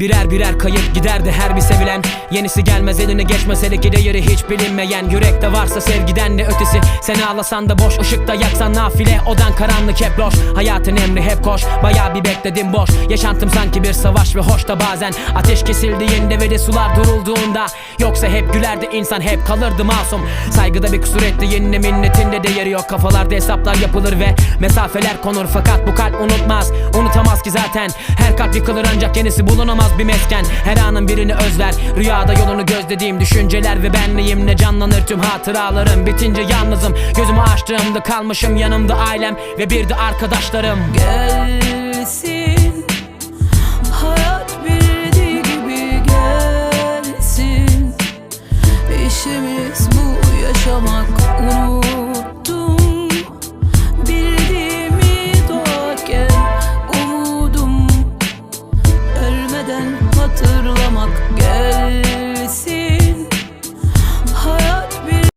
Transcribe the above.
Birer birer kayıp giderdi her bir sevilen. Yenisi gelmez eline geçmez hele ki değeri hiç bilinmeyen. Yürekte varsa sevgiden de ötesi. Sen ağlasan da boş ışıkta yaksan nafile. Odan karanlık hep loş. Hayatın emri hep koş. Baya bir bekledim boş. Yaşantım sanki bir savaş ve hoş da bazen. Ateş kesildiğinde ve de sular durulduğunda. Yoksa hep gülerdi insan hep kalırdı masum. Saygıda bir kusur etti yenine minnetinde değeri yok. Kafalarda hesaplar yapılır ve mesafeler konur. Fakat bu kalp unutmaz ki zaten Her kalp yıkılır ancak yenisi bulunamaz bir mesken. Her anın birini özler Rüyada yolunu gözlediğim düşünceler ve benliğimle canlanır tüm hatıralarım? Bitince yalnızım gözümü açtığımda kalmışım yanımda ailem ve bir de arkadaşlarım. Gelsin Hayat bildiği gibi gelsin. İşimiz bu yaşamak Ölmeden hatırlamak gelsin